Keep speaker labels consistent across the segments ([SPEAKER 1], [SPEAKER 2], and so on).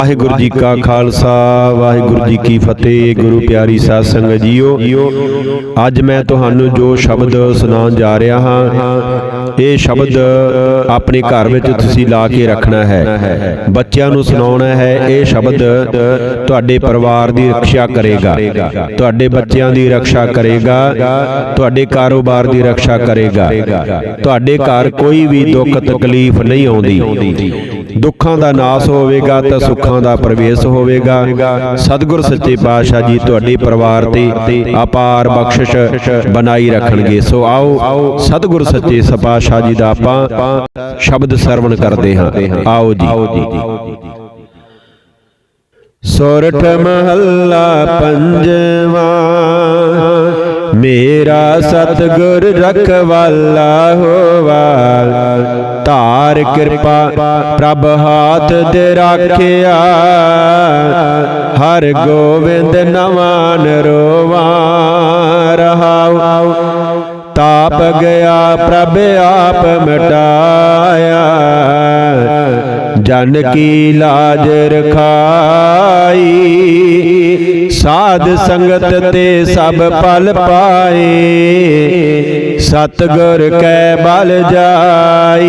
[SPEAKER 1] ਵਾਹਿਗੁਰੂ ਜੀ ਕਾ ਖਾਲਸਾ ਵਾਹਿਗੁਰੂ ਜੀ ਕੀ ਫਤਿਹ ਗੁਰੂ ਪਿਆਰੀ ਸਾਧ ਸੰਗਤ ਜੀਓ। ਅੱਜ ਮੈਂ ਤੁਹਾਨੂੰ ਜੋ ਸ਼ਬਦ ਸੁਣਾਉਣ ਜਾ ਰਿਹਾ ਹਾਂ ਇਹ ਸ਼ਬਦ ਆਪਣੇ ਘਰ ਵਿੱਚ ਤੁਸੀਂ ਲਾ ਕੇ ਰੱਖਣਾ ਹੈ। ਬੱਚਿਆਂ ਨੂੰ ਸੁਣਾਉਣਾ ਹੈ ਇਹ ਸ਼ਬਦ ਤੁਹਾਡੇ ਪਰਿਵਾਰ ਦੀ ਰੱਖਿਆ ਕਰੇਗਾ। ਤੁਹਾਡੇ ਬੱਚਿਆਂ ਦੀ ਰੱਖਿਆ ਕਰੇਗਾ। ਤੁਹਾਡੇ ਕਾਰੋਬਾਰ ਦੀ ਰੱਖਿਆ ਕਰੇਗਾ। ਤੁਹਾਡੇ ਘਰ ਕੋਈ ਵੀ ਦੁੱਖ ਤਕਲੀਫ ਨਹੀਂ ਆਉਂਦੀ। ਦੁੱਖਾਂ ਦਾ ਨਾਸ ਹੋਵੇਗਾ ਤਾਂ ਸੁੱਖਾਂ ਦਾ ਪ੍ਰਵੇਸ਼ ਹੋਵੇਗਾ। ਸਤਿਗੁਰ ਸੱਚੇ ਪਾਤਸ਼ਾਹ ਜੀ ਤੁਹਾਡੇ ਪਰਿਵਾਰ ਤੇ ਅਪਾਰ ਬਖਸ਼ਿਸ਼ ਬਣਾਈ ਰੱਖਣਗੇ। ਸੋ ਆਓ ਸਤਿਗੁਰ ਸੱਚੇ ਪਾਤਸ਼ਾਹ ਜੀ ਦਾ ਆਪਾਂ ਸ਼ਬਦ ਸਰਵਣ ਕਰਦੇ ਹਾਂ। ਆਓ ਜੀ। ਸੋਰਠ ਮਹੱਲਾ ਪੰਜਵਾ ਮੇਰਾ ਸਤਿਗੁਰ ਰਖਵਾਲਾ ਹੋਵਾ ਧਾਰ ਕਿਰਪਾ ਪ੍ਰਭ ਹਾਥ ਦੇ ਰਾਖਿਆ। ਹਰ ਗੋਬਿੰਦ ਨਵਾਨ ਰੋਵਾ ਰਹਾਉ। ਤਾਪ ਗਿਆ ਪ੍ਰਭ ਆਪ ਮਿਟਾਇਆ। ਜਨ ਕੀ ਲਾਜ ਰਖਾਈ। ਸਾਧ ਸੰਗਤ ਤੇ ਸਭ ਪਲ ਪਾਏ। ਸਤਗੁਰ ਕੈ ਬਲ ਜਾਈ।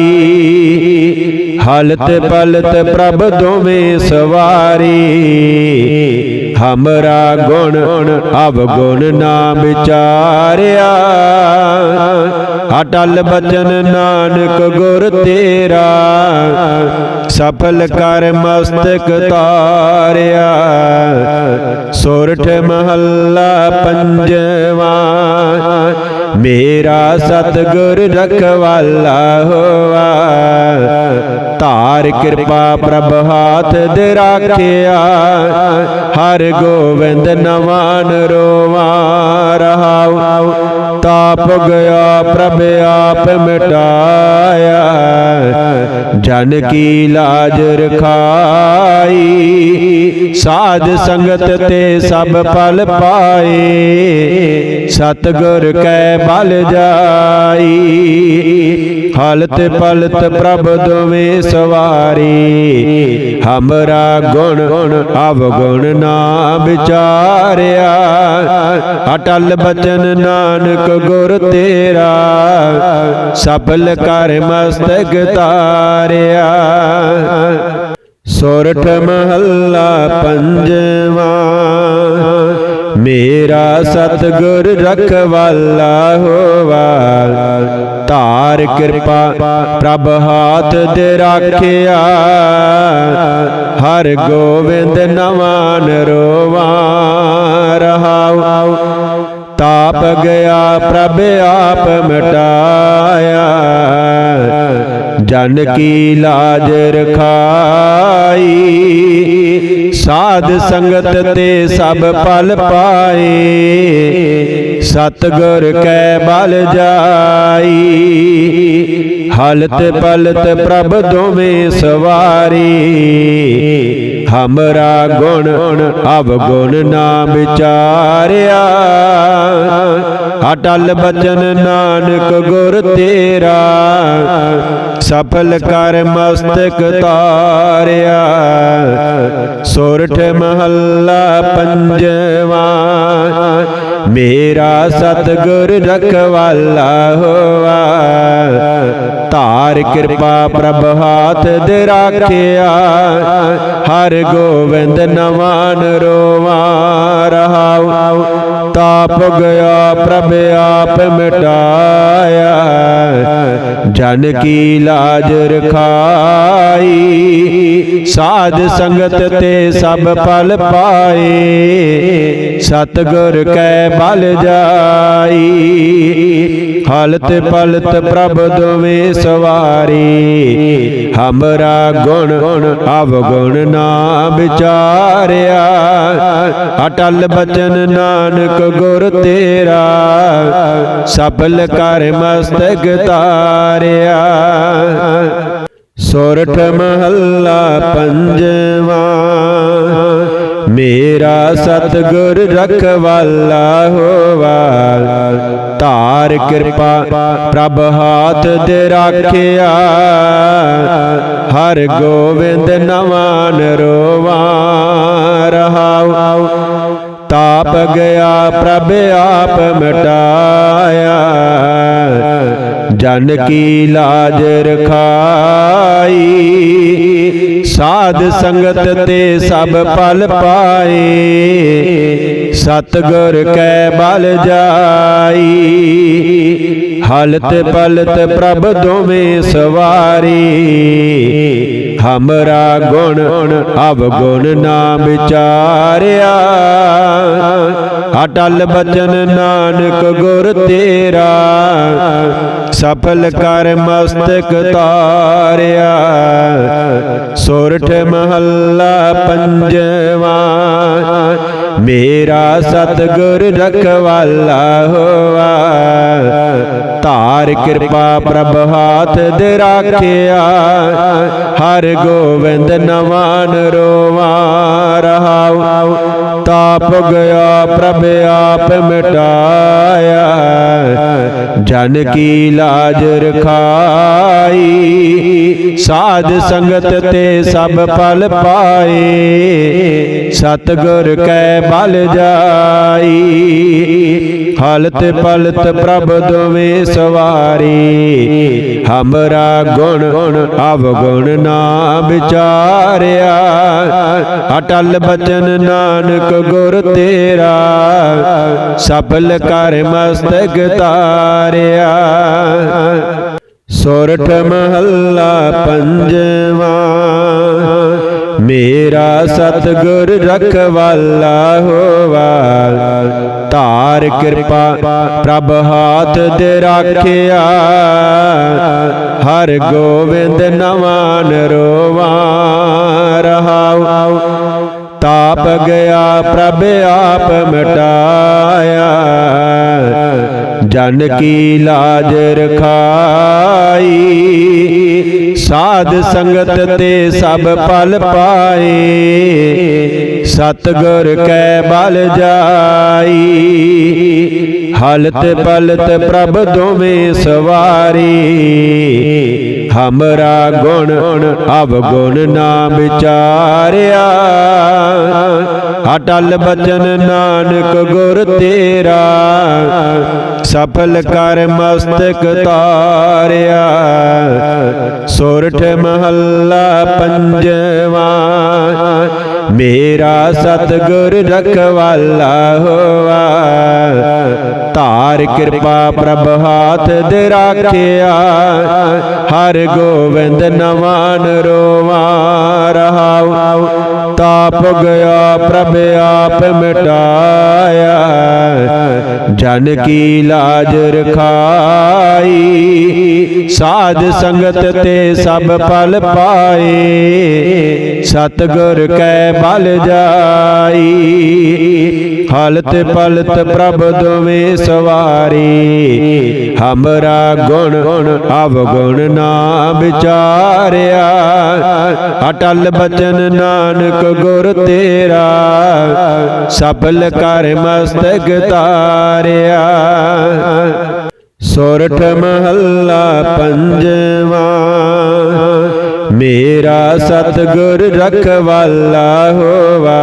[SPEAKER 1] ਹਲਤ ਪਲਤ ਪ੍ਰਭ ਦੋਵੇਂ ਸਵਾਰੀ। ਹਮਰਾ ਗੁਣ ਅਵਗੁਣ ਨਾ ਵਿਚਾਰਿਆ। ਅਟਲ ਬਚਨ ਨਾਨਕ ਗੁਰ ਤੇਰਾ, ਸਫਲ ਕਰ ਮਸਤਕ ਤਾਰਿਆ। ਸੋਰਠ ਮਹੱਲਾ ਪੰਜਵਾਂ, ਮੇਰਾ ਸਤਗੁਰ ਰਖਵਾਲਾ ਹੋਆ। ਧਾਰ ਕਿਰਪਾ ਪ੍ਰਭ ਹਾਥ ਦੇ ਰਾਖਿਆ, ਹਰ ਗੋਬਿੰਦ ਨਵਾਨ ਰੋਵਾ ਰਹਾਉ। ਤਾਪ ਗਿਆ, ਪ੍ਰਭ ਆਪ ਮਿਟਾਇਆ। ਜਨ ਕੀ ਲਾਜ ਰਖਾਈ? ਸਾਧ ਸੰਗਤ ਤੇ ਸਭ ਪਲ ਪਾਏ। ਸਤਗੁਰ ਕੈ ਬਲ ਜਾਈ। ਹਲਤ ਪਲਤ ਪ੍ਰਭ ਦੋਵੇਂ ਸਵਾਰੀ। ਹਮਰਾ ਗੁਣ, ਅਵਗੁਣ ਨਾ ਵਿਚਾਰਿਆ। ਅਟਲ ਬਚਨ ਨਾਨਕ ਗੁਰ ਤੇਰਾ ਸਫਲ ਕਰ ਮਸਤਕ ਤਾਰਿਆ। ਸੋਰਠ ਮਹੱਲਾ ਪੰਜਵਾ, ਮੇਰਾ ਸਤਗੁਰ ਰਖਵਾਲਾ ਹੋਵਾ ਧਾਰ ਕਿਰਪਾ ਪ੍ਰਭ ਹਾਥ ਦੇ ਰਾਖਿਆ, ਹਰ ਗੋਬਿੰਦ ਨਵਾਨ ਰੋਵਾ। ਰਹਾਉ ਤਾਪ ਗਿਆ, ਪ੍ਰਭ ਆਪ ਮਿਟਾਇਆ। ਜਨ ਕੀ ਲਾਜ ਰਖਾਈ, ਸਾਧ ਸੰਗਤ ਤੇ ਸਭ ਪਲ ਪਾਏ। ਸਤਗੁਰ ਕੈ ਬਲ ਜਾਈ, ਹਲਤ ਪਲਤ ਪ੍ਰਭ ਦੋਵੇਂ ਸਵਾਰੀ। ਹਮਰਾ ਗੁਣ ਅਵਗੁਣ ਨਾ ਵਿਚਾਰਿਆ। ਅਟਲ ਬਚਨ ਨਾਨਕ ਗੁਰ ਤੇਰਾ, ਸਫਲ ਕਰ ਮਸਤਕ ਤਾਰਿਆ। ਸੋਰਠ ਮਹੱਲਾ ਪੰਜਵਾ, ਮੇਰਾ ਸਤਗੁਰ ਰਖਵਾਲਾ ਹੋਆ। ਧਾਰ ਕਿਰਪਾ ਪ੍ਰਭ ਹਾਥ ਦੇ ਰਾਖਿਆ। ਹਰ ਗੋਬਿੰਦ ਨਵਾਨ ਰੋਵਾ ਰਹਾਉ। ਤਾਪ ਗਿਆ ਪ੍ਰਭ ਆਪ ਮਿਟਾਇਆ। ਜਨ ਕੀ ਲਾਜ ਰਖਾਈ। ਸਾਧ ਸੰਗਤ ਤੇ ਸਭ ਪਲ ਪਾਏ। ਸਤਗੁਰ ਕੈ ਬਲ ਜਾਈ, ਹਲਤ ਪਲਤ ਪ੍ਰਭ ਦੋਵੇ ਸਵਾਰੀ। ਹਮਰਾ ਗੁਣ ਅਵਗੁਣ ਨਾ ਵਿਚਾਰਿਆ, ਅਟਲ ਬਚਨ ਨਾਨਕ ਗੁਰ ਤੇਰਾ ਸਫਲ ਕਰ ਮਸਤਕ ਤਾਰਿਆ। ਸੋਰਠ ਮਹੱਲਾ ਪੰਜਵਾ ਮੇਰਾ ਸਤਗੁਰ ਰਖਵਾਲਾ ਹੋਵਾ ਧਾਰ ਕਿਰਪਾ ਪ੍ਰਭ ਹਾਥ ਦੇ ਰਾਖਿਆ। ਹਰ ਗੋਵਿੰਦ ਨਵਾਨ ਨਰੋਵਾ ਰਹਾਉ। ਤਾਪ ਗਿਆ ਪ੍ਰਭ ਆਪ ਮਟਾਇਆ। ਜਨ ਕੀ ਲਾਜ ਰਖਾਈ? ਸਾਧ ਸੰਗਤ ਤੇ ਸਭ ਪਲ ਪਾਏ। ਸਤਗੁਰ ਕੈ ਬਲ ਜਾਈ। ਹਲਤ ਪਲਤ ਪ੍ਰਭ ਦੋਵੇਂ ਸਵਾਰੀ। ਹਮਰਾ ਗੁਣ ਅਵਗੁਣ ਨਾ ਵਿਚਾਰਿਆ। ਅਟਲ ਬਚਨ ਨਾਨਕ ਗੁਰ ਤੇਰਾ। ਸਫਲ ਕਰ ਮਸਤਕ ਤਾਰਿਆ। ਸੋਰਠ ਮਹੱਲਾ ਪੰਜਵਾ। ਮੇਰਾ ਸਤਗੁਰ ਰਖਵਾਲਾ ਹੋਆ। ਧਾਰ ਕਿਰਪਾ ਪ੍ਰਭ ਹਾਥ ਦੇ ਰਾਖਿਆ। ਹਰ ਗੋਬਿੰਦ ਨਵਾਨ ਰੋਵਾ ਰਹਾਉ। ਤਾਪ ਗਿਆ ਪ੍ਰਭ, ਆਪ ਮਿਟਾਇਆ ਜਨ ਕੀ ਲਾਜ ਰਖਾਈ? ਸਾਧ ਸੰਗਤ ਤੇ ਸਭ ਪਲ ਪਾਏ। ਸਤਗੁਰ ਕੈ ਬਲ ਜਾਈ, ਹਲਤ ਪਲਤ ਪ੍ਰਭ ਦੋਵੇਂ ਸਵਾਰੀ। ਹਮਰਾ ਗੁਣ ਅਵਗੁਣ ਨਾ ਵਿਚਾਰਿਆ, ਅਟਲ ਬਚਨ ਨਾਨਕ ਗੁਰ ਤੇਰਾ ਸਫਲ ਕਰ ਮਸਤਕ ਤਾਰਿਆ। ਸੋਰਠ ਮਹੱਲਾ ਪੰਜਵਾ ਮੇਰਾ ਸਤਗੁਰ ਰਖਵਾਲਾ ਹੋਵਾ ਧਾਰ ਕਿਰਪਾ ਪ੍ਰਭ ਹਾਥ ਦੇ ਰਾਖਿਆ। ਹਰ ਗੋਬਿੰਦ ਨਵਾਨ ਨਰੋਵਾ ਰਹਾਉ। ਤਾਪ ਗਿਆ ਪ੍ਰਭ, ਆਪ ਮਟਾਇਆ। ਜਨ ਕੀ ਲਾਜ ਰਖਾਈ? ਸਾਧ ਸੰਗਤ ਤੇ ਸਭ ਪਲ ਪਾਏ। ਸਤਗੁਰ ਕੈ ਬਲ ਜਾਈ। ਹਲਤ ਪਲਤ ਪ੍ਰਭ ਦੋਵੇਂ ਸਵਾਰੀ। ਹਮਰਾ ਗੁਣ ਅਵਗੁਣ ਨਾ ਵਿਚਾਰਿਆ ਅਟਲ ਬਚਨ ਨਾਨਕ ਗੁਰ ਤੇਰਾ। ਸਫਲ ਕਰ ਮਸਤਕ ਤਾਰਿਆ। ਸੋਰਠ ਮਹੱਲਾ ਪੰਜਵਾ। ਮੇਰਾ ਸਤਗੁਰ ਰਖਵਾਲਾ ਹੋਆ। ਧਾਰ ਕਿਰਪਾ ਪ੍ਰਭ ਹਾਥ ਦੇ ਰਾਖਿਆ। ਹਰ ਗੋਬਿੰਦ ਨਵਾਨ ਰੋਵਾ ਰਹਾਉ। ਤਾਪ ਗਿਆ ਪ੍ਰਭ ਆਪ ਮਿਟਾਇਆ। ਜਨ ਕੀ ਲਾਜ ਰਖਾਈ? ਸਾਧ ਸੰਗਤ ਤੇ ਸਭ ਪਲ ਪਾਏ। ਸਤਗੁਰ ਕੈ ਬਲ ਜਾਈ। ਹਲਤ ਪਲਤ ਪ੍ਰਭ ਦੋਵੇਂ ਸਵਾਰੀ। ਹਮਰਾ ਗੁਣ ਅਵਗੁਣ ਨਾ ਵਿਚਾਰਿਆ। ਅਟਲ ਬਚਨ ਨਾਨਕ ਗੁਰ ਤੇਰਾ ਸਫਲ ਕਰ ਮਸਤਕ ਤਾਰਿਆ। ਸੋਰਠ ਮਹੱਲਾ ਪੰਜਵਾ ਮੇਰਾ ਸਤਗੁਰ ਰਖਵਾਲਾ ਹੋਵਾ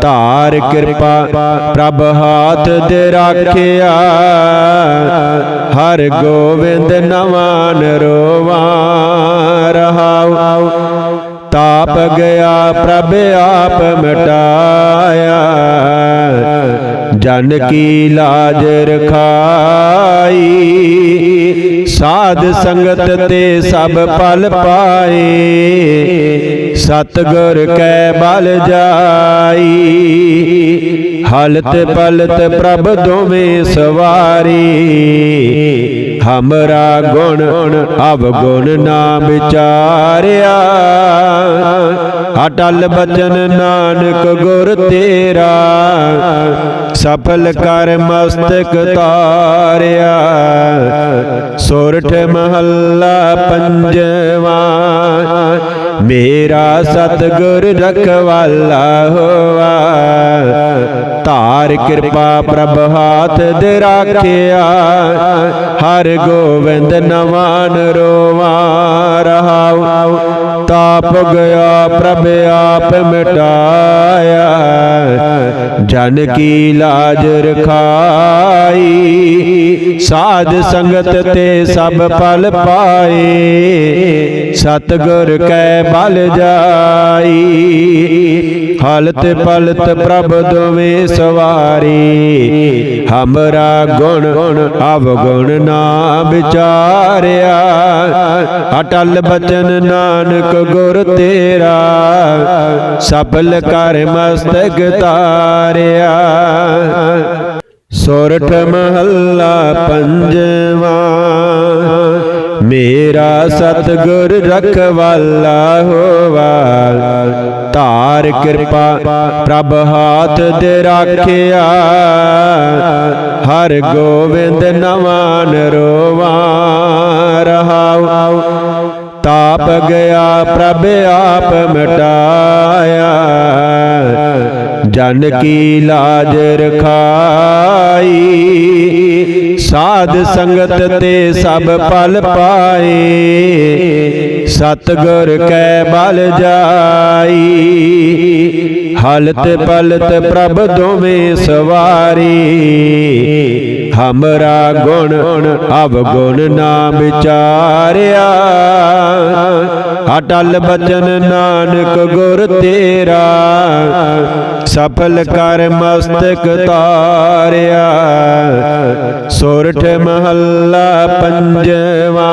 [SPEAKER 1] ਧਾਰ ਕਿਰਪਾ ਪ੍ਰਭ ਹਾਥ ਦੇ ਰਾਖਿਆ। ਹਰ ਗੋਬਿੰਦ ਨਵਾਂ ਨਰੋਵਾ ਰਹਾਉ ਤਾਪ ਗਿਆ ਪ੍ਰਭ ਆਪ ਮਿਟਾਇਆ। ਜਨ ਕੀ ਲਾਜ ਰਖਾਈ। ਸਾਧ ਸੰਗਤ ਤੇ ਸਭ ਪਲ ਪਾਏ। ਸਤਗੁਰ ਕੈ ਬਲ ਜਾਈ, ਹਲਤ ਪਲਤ ਪ੍ਰਭ ਦੋਵੇਂ ਸਵਾਰੀ। ਹਮਰਾ ਗੁਣ ਅਵਗੁਣ ਨਾ ਵਿਚਾਰਿਆ ਅਟਲ ਬਚਨ ਨਾਨਕ ਗੁਰ ਤੇਰਾ, ਸਫਲ ਕਰ ਮਸਤਕ ਤਾਰਿਆ। ਸੋਰਠ ਮਹੱਲਾ ਪੰਜਵਾ ਮੇਰਾ ਸਤਿਗੁਰ ਰਖਵਾਲਾ ਹੋਆ। ਧਾਰ ਕਿਰਪਾ ਪ੍ਰਭ ਹਾਥ ਦੇ ਰਾਖਿਆ। ਹਰ ਗੋਬਿੰਦ ਨਵਾਨ ਰੋਵਾ ਰਹਾਉ। ਤਾਪ ਗਿਆ ਪ੍ਰਭ ਆਪ ਮਿਟਾਇਆ। ਜਨ ਕੀ ਲਾਜ ਰਖਾਈ। ਸਾਧ ਸੰਗਤ ਤੇ ਸਭ ਪਲ ਪਾਏ। ਸਤਗੁਰ ਕੈ ਬਲ ਜਾਈ, ਹਲਤ ਪਲਤ ਪ੍ਰਭ ਦੋਵੇਂ ਸਵਾਰੀ। ਹਮਰਾ ਗੁਣ ਅਵਗੁਣ ਨਾ ਵਿਚਾਰਿਆ, ਅਟਲ ਬਚਨ ਨਾਨਕ ਗੁਰ ਤੇਰਾ ਸਫਲ ਕਰ ਮਸਤਕ ਤਾਰਿਆ। ਸੋਰਠ ਮਹੱਲਾ ਪੰਜਵਾ ਮੇਰਾ ਸਤਿਗੁਰ ਰਖਵਾਲਾ ਹੋਵਾ ਧਾਰ ਕਿਰਪਾ ਪ੍ਰਭ ਹਾਥ ਦੇ ਰਾਖਿਆ। ਹਰ ਗੋਬਿੰਦ ਨਵਾਨ ਰੋਵਾ ਰਹਾਉ। ਤਾਪ ਗਿਆ ਪ੍ਰਭ, ਆਪ ਮਟਾਇਆ। ਜਨ ਕੀ ਲਾਜ ਰਖਾਈ? ਸਾਧ ਸੰਗਤ ਤੇ ਸਭ ਪਲ ਪਾਏ। ਸਤਗੁਰ ਕੈ ਬਲ ਜਾਈ। ਹਲਤ ਪਲਤ ਪ੍ਰਭ ਦੋਵੇਂ ਸਵਾਰੀ। ਹਮਰਾ ਗੁਣ ਅਵਗੁਣ ਨਾ ਵਿਚਾਰਿਆ ਅਟਲ ਬਚਨ ਨਾਨਕ ਗੁਰ ਤੇਰਾ ਸਫਲ ਕਰ ਮਸਤਕ ਤਾਰਿਆ ਸੋਰਠ ਮਹੱਲਾ ਪੰਜਵਾ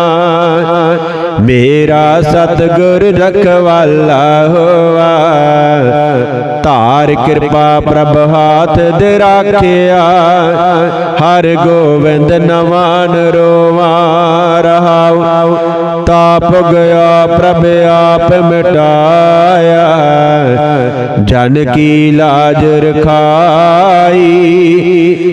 [SPEAKER 1] ਮੇਰਾ ਸਤਿਗੁਰ ਰਖਵਾਲਾ ਹੋਆ ਧਾਰ ਕਿਰਪਾ ਪ੍ਰਭ ਹਾਥ ਦੇ ਰਾਖਿਆ। ਹਰ ਗੋਵਿੰਦ ਨਵਾਨ ਰੋਵਾ ਰਹਾਉ। ਤਾਪ ਗਿਆ ਪ੍ਰਭ ਆਪ ਮਿਟਾਇਆ। ਜਨ ਕੀ ਲਾਜ ਰਖਾਈ?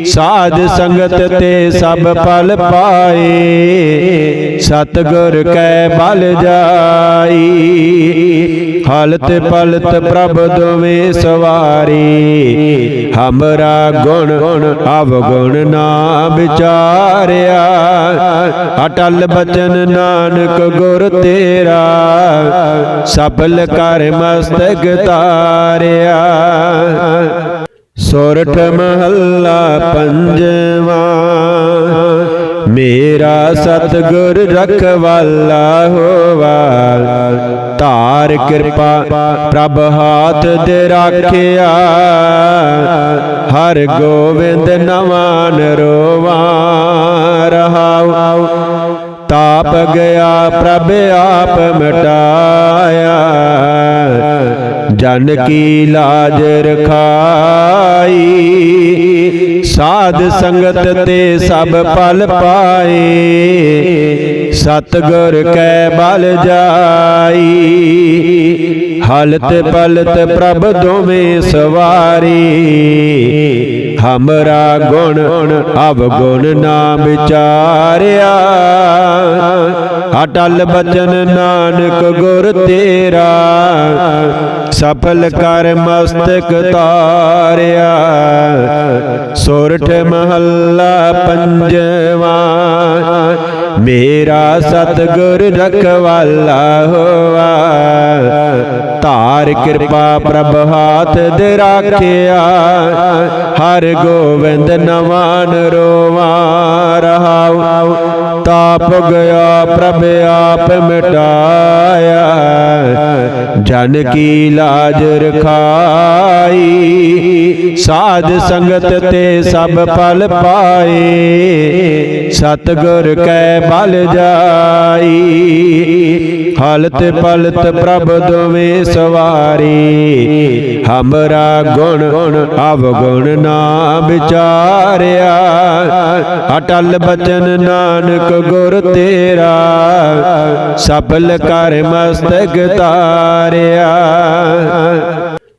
[SPEAKER 1] ਸਾਧ ਸੰਗਤ ਤੇ ਸਭ ਪਲ ਪਾਏ। ਸਤਗੁਰ ਕੈ ਬਲ ਜਾਈ। ਹਲਤ ਪਲਤ ਪ੍ਰਭ ਦੋਵੇਂ ਸਵਾਰੀ। ਹਮਰਾ ਗੁਣ ਅਵਗੁਣ ਨਾ ਵਿਚਾਰਿਆ। ਅਟਲ ਬਚਨ ਨਾਨਕ ਗੁਰ ਤੇਰਾ। ਸਫਲ ਕਰ ਮਸਤਕ ਤਾਰਿਆ ਸੋਰਠ ਮਹੱਲਾ ਪੰਜਵਾ। ਮੇਰਾ ਸਤਿਗੁਰ ਰਖਵਾਲਾ ਹੋਵਾ ਧਾਰ ਕਿਰਪਾ ਪ੍ਰਭ ਹਾਥ ਦੇ ਰਾਖਿਆ। ਹਰ ਗੋਬਿੰਦ ਨਵਾਨ ਰੋਵਾ ਰਹਾਉ। ਤਾਪ ਗਿਆ ਪ੍ਰਭ ਆਪ ਮਟਾਇਆ। ਜਨ ਕੀ ਲਾਜ ਰਖਾਈ? ਸਾਧ ਸੰਗਤ ਤੇ ਸਭ ਪਲ ਪਾਏ। ਸਤਗੁਰ ਕੈ ਬਲ ਜਾਈ। ਹਲਤ ਪਲਤ ਪ੍ਰਭ ਦੋਵੇਂ ਸਵਾਰੀ। ਹਮਰਾ ਗੁਣ ਅਵ ਗੁਣ ਨਾ ਵਿਚਾਰਿਆ। ਅਟਲ ਬਚਨ ਨਾਨਕ ਗੁਰ ਤੇਰਾ, ਸਫਲ ਕਰ ਮਸਤਕ ਤਾਰਿਆ। ਸੋਰਠ ਮਹੱਲਾ ਪੰਜਵਾਂ, ਮੇਰਾ ਸਤਿਗੁਰ ਰਖਵਾਲਾ ਹੋਆ। ਧਾਰ ਕਿਰਪਾ ਪ੍ਰਭ ਹਾਥ ਦੇ ਰਾਖਿਆ, ਹਰ ਗੋਬਿੰਦ ਨਵਾਨ ਰੋਵਾ ਰਹਾਉ। ਤਾਪ ਗਿਆ ਪ੍ਰਭ ਆਪ ਮਿਟਾਇਆ। ਜਨ ਕੀ ਲਾਜ ਰਖਾਈ। ਸਾਧ ਸੰਗਤ ਤੇ ਸਭ ਪਲ ਪਾਏ। ਸਤਗੁਰ ਕੈ ਬਲ ਜਾਈ। ਹਲਤ ਪਲਤ ਪ੍ਰਭ ਦੋਵੇਂ ਸਵਾਰੀ। ਹਮਰਾ ਗੁਣ ਅਵਗੁਣ ਨਾ ਵਿਚਾਰਿਆ। ਅਟਲ ਬਚਨ ਨਾਨਕ ਗੁਰ ਤੇਰਾ। ਸਫਲ ਕਰ ਮਸਤਕ ਤਾਰਿਆ।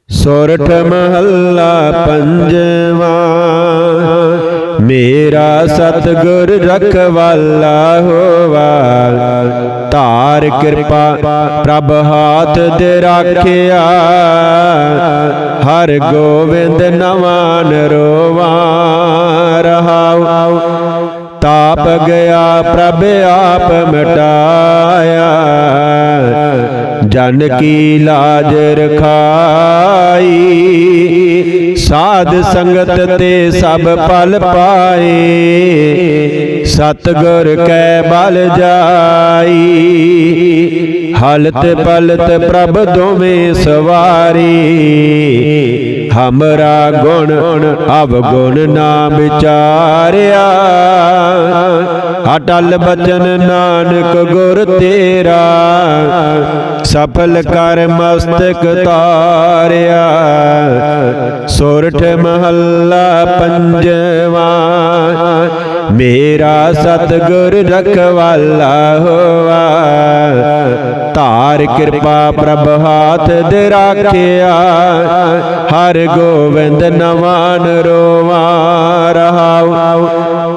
[SPEAKER 1] ਸੋਰਠ ਮਹੱਲਾ ਪੰਜਵਾ। ਮੇਰਾ ਸਤਿਗੁਰ ਰਖਵਾਲਾ ਹੋਵਾ। ਧਾਰ ਕਿਰਪਾ ਪ੍ਰਭ ਹਾਥ ਦੇ ਰਾਖਿਆ। ਹਰ ਗੋਬਿੰਦ ਨਵਾਨ ਰੋਵਾ। ਰਹਾਉ। ਤਾਪ ਗਿਆ ਪ੍ਰਭ ਆਪ ਮਿਟਾਇਆ। ਜਨ ਕੀ ਲਾਜ ਰਖਾਈ ਸਾਧ ਸੰਗਤ ਤੇ ਸਭ ਪਲ ਪਾਏ। ਸਤਗੁਰ ਕੈ ਬਲ ਜਾਈ। ਹਲਤ ਪਲਤ ਪ੍ਰਭ ਦੋਵੇਂ ਸਵਾਰੀ। ਹਮਰਾ ਗੁਣ ਅਵਗੁਣ ਨਾ ਵਿਚਾਰਿਆ। ਅਟਲ ਬਚਨ ਨਾਨਕ ਗੁਰ ਤੇਰਾ, ਸਫਲ ਕਰ ਮਸਤਕ ਤਾਰਿਆ। ਸੋਰਠ ਮਹੱਲਾ ਪੰਜਵਾ, ਮੇਰਾ ਸਤਗੁਰ ਰਖਵਾਲਾ ਹੋਵਾ ਧਾਰ ਕਿਰਪਾ ਪ੍ਰਭ ਹਾਥ ਦੇ ਰਾਖਿਆ। ਹਰ ਗੋਬਿੰਦ ਨਵਾਨ ਰੋਵਾ ਰਹਾਉ।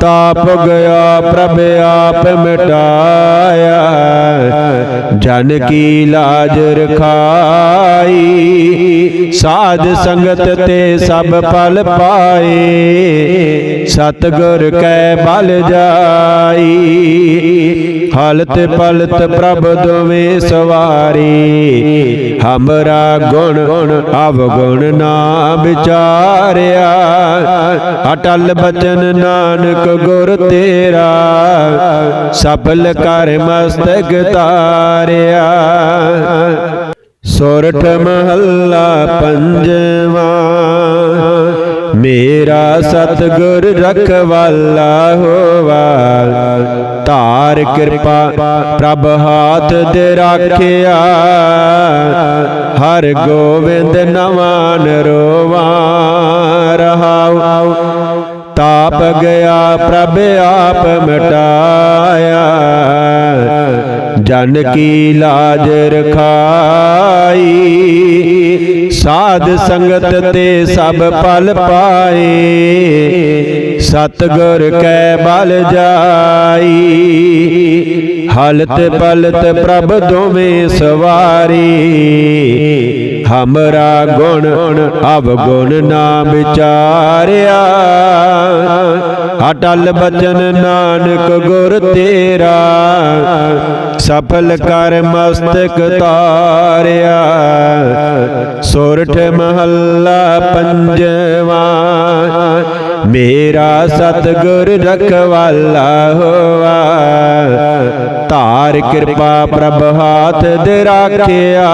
[SPEAKER 1] ਤਾਪ ਗਿਆ ਪ੍ਰਭ ਆਪ ਮਿਟਾਇਆ। ਜਨ ਕੀ ਲਾਜ ਰਖਾਈ। ਸਾਧ ਸੰਗਤ ਤੇ ਸਭ ਪਲ ਪਾਏ। ਸਤਗੁਰ ਕੈ ਬਲ ਜਾਈ, ਹਲਤ ਪਲਤ ਪ੍ਰਭ ਦੋਵੇ ਸਵਾਰੀ। ਹਮਰਾ ਗੁਣ ਅਵਗੁਣ ਨਾ ਵਿਚਾਰਿਆ, ਅਟਲ ਬਚਨ ਨਾਨਕ ਗੁਰ ਤੇਰਾ ਸਫਲ ਕਰ ਮਸਤਕ ਤਾਰਿਆ। ਸੋਰਠ ਮਹੱਲਾ ਪੰਜਵਾ ਮੇਰਾ ਸਤਗੁਰ ਰਖਵਾਲਾ ਹੋਵਾ ਧਾਰ ਕਿਰਪਾ ਪ੍ਰਭ ਹਾਥ ਦੇ ਰਾਖਿਆ। ਹਰ ਗੋਬਿੰਦ ਨਵਾਨ ਰੋਵਾ ਰਹਾਉ। ਤਾਪ ਗਿਆ ਪ੍ਰਭ ਆਪ ਮਟਾਇਆ। ਜਨ ਕੀ ਲਾਜ ਰਖਾਈ ਸਾਧ ਸੰਗਤ ਤੇ ਸਭ ਪਲ ਪਾਏ। ਸਤਗੁਰ ਕੈ ਬਲ ਜਾਈ। ਹਲਤ ਪਲਤ ਪ੍ਰਭ ਦੋਵੇਂ ਸਵਾਰੀ। ਹਮਰਾ ਗੁਣ ਅਵਗੁਣ ਨਾ ਵਿਚਾਰਿਆ ਅਟਲ ਬਚਨ ਨਾਨਕ ਗੁਰ ਤੇਰਾ ਸਫਲ ਕਰ ਮਸਤਕ ਤਾਰਿਆ ਸੋਰਠ ਮਹੱਲਾ ਪੰਜਵਾ ਮੇਰਾ ਸਤਗੁਰ ਰਖਵਾਲਾ ਹੋਵਾ ਧਾਰ ਕਿਰਪਾ ਪ੍ਰਭ ਹਾਥ ਦੇ ਰਾਖਿਆ।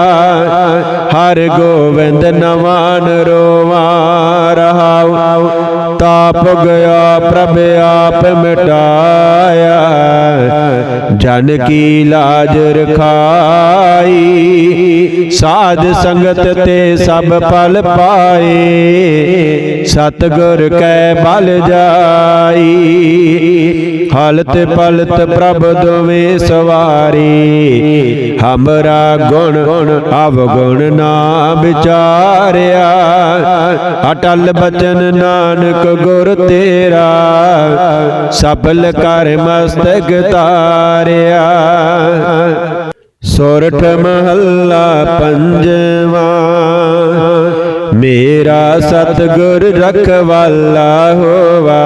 [SPEAKER 1] ਹਰ ਗੋਬਿੰਦ ਨਵਾਨ ਰੋਵਾ ਰਹਾਉ। ਤਾਪ ਗਿਆ ਪ੍ਰਭ ਆਪ ਮਿਟਾਇਆ। ਜਨ ਕੀ ਲਾਜ ਰਖਾਈ। ਸਾਧ ਸੰਗਤ ਤੇ ਸਭ ਪਲ ਪਾਏ। ਸਤਗੁਰ ਕੈ ਬਲ ਜਾਈ, ਹਲਤ ਪਲਤ ਪ੍ਰਭ ਦੋਵੇਂ ਸਵਾਰੀ, ਹਮਰਾ ਗੁਣ ਅਵਗੁਣ ਨਾ ਵਿਚਾਰਿਆ। ਅਟਲ ਬਚਨ ਨਾਨਕ ਗੁਰ ਤੇਰਾ ਸਫਲ ਕਰ ਮਸਤਕ ਤਾਰਿਆ। ਸੋਰਠ ਮਹੱਲਾ ਪੰਜਵਾ ਮੇਰਾ ਸਤਗੁਰ ਰਖਵਾਲਾ ਹੋਵਾ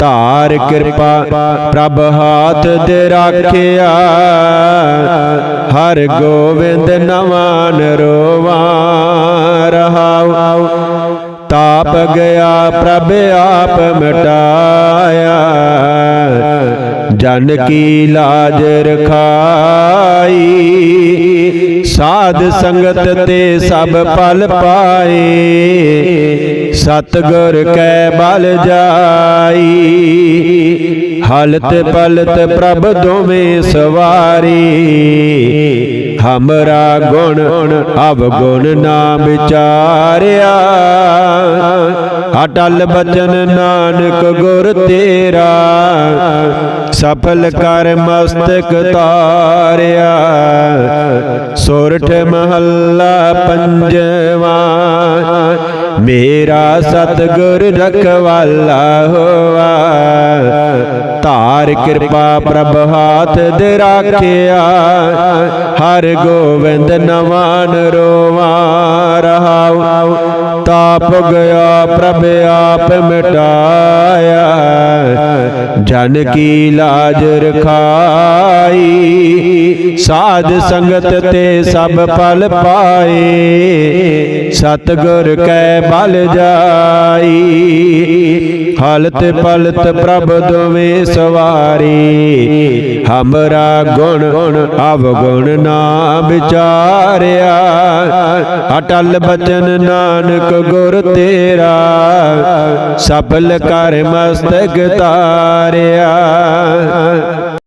[SPEAKER 1] ਧਾਰ ਕਿਰਪਾ ਪ੍ਰਭ ਹਾਥ ਦੇ ਰਾਖਿਆ। ਹਰ ਗੋਬਿੰਦ ਨਵਾਨ ਰੋਵਾ ਰਹਾਉ। ਤਾਪ ਗਿਆ ਪ੍ਰਭ ਆਪ ਮਟਾਇਆ। ਜਨ ਕੀ ਲਾਜ ਰਖਾਈ ਸਾਧ ਸੰਗਤ ਤੇ ਸਭ ਪਲ ਪਾਏ। ਸਤਗੁਰ ਕੈ ਬਲ ਜਾਈ। ਹਲਤ ਪਲਤ ਪ੍ਰਭ ਦੋਵੇਂ ਸਵਾਰੀ। ਹਮਰਾ ਗੁਣ ਅਵਗੁਣ ਨਾ ਵਿਚਾਰਿਆ। ਅਟਲ ਬਚਨ ਨਾਨਕ ਗੁਰ ਤੇਰਾ। ਸਫਲ ਕਰ ਮਸਤਕ ਤਾਰਿਆ। ਸੋਰਠ ਮਹੱਲਾ ਪੰਜਵਾ। ਮੇਰਾ ਸਤਿਗੁਰ ਰਖਵਾਲਾ ਹੋਆ। ਧਾਰ ਕਿਰਪਾ ਪ੍ਰਭ ਹਾਥ ਦੇ ਰਾਖਿਆ। ਹਰ ਗੋਵਿੰਦ ਨਵਾਨ ਰੋਵਾ ਰਹਾਉ। ਤਾਪ ਗਿਆ ਪ੍ਰਭ ਆਪ ਮਿਟਾਇਆ। ਜਨ ਕੀ ਲਾਜ ਰਖਾਈ? ਸਾਧ ਸੰਗਤ ਤੇ ਸਭ ਪਲ ਪਾਏ। ਸਤਗੁਰ ਕੈ ਬਲ ਜਾਈ। ਹਲਤ ਪਲਤ ਪ੍ਰਭ ਦੋਵੇ ਸਵਾਰੀ। ਹਮਰਾ ਗੁਣ ਅਵਗੁਣ ਨਾ ਵਿਚਾਰਿਆ। ਅਟਲ ਬਚਨ ਨਾਨਕ ਗੁਰ ਤੇਰਾ। ਸਫਲ ਕਰ ਮਸਤਕ ਤਾਰਿਆ